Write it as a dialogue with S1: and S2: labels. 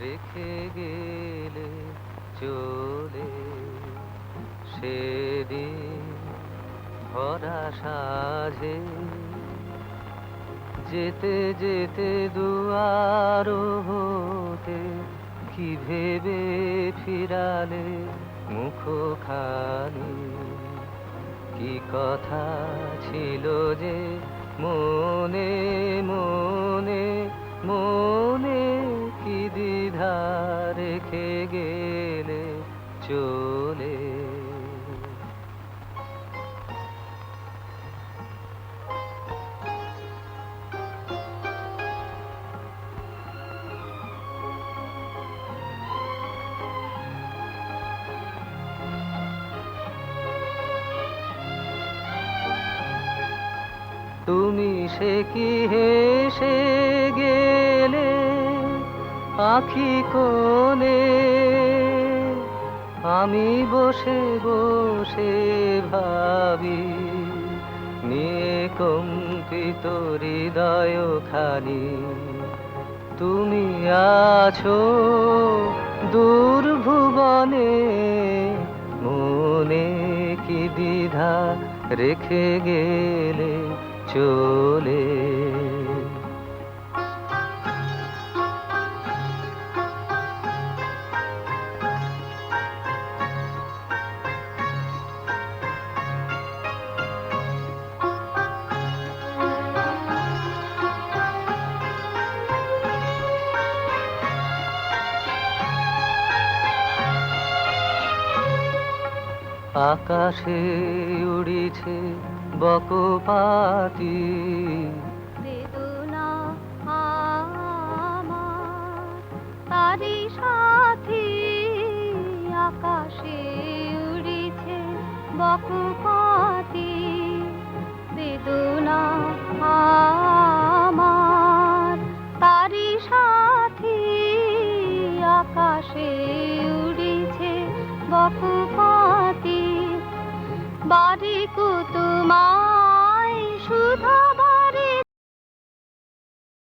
S1: রেখে গেলে চলে সেদিন ভরা সাজে যেতে যেতে দুয়ার হতে কি ভেবে ফিরালে মুখখানি? কি কথা ছিল যে মনে দ্বিধা রেখে গেলে চলে। তুমি সে কি হেসে গেলে আখি কোণে আমি বসে বসে ভাবি নিয়ে কম্পিত হৃদয় খানি। তুমি আছো দূর ভুবনে মনে কি দ্বিধা রেখে গেলে চলে? আকাশে উড়িছে বকপাতি।
S2: বেদনা তারি সাথী আকাশে উড়িছে বকুপাতি। সাথী আকাশে উড়িছে বাড়ি কুতুমা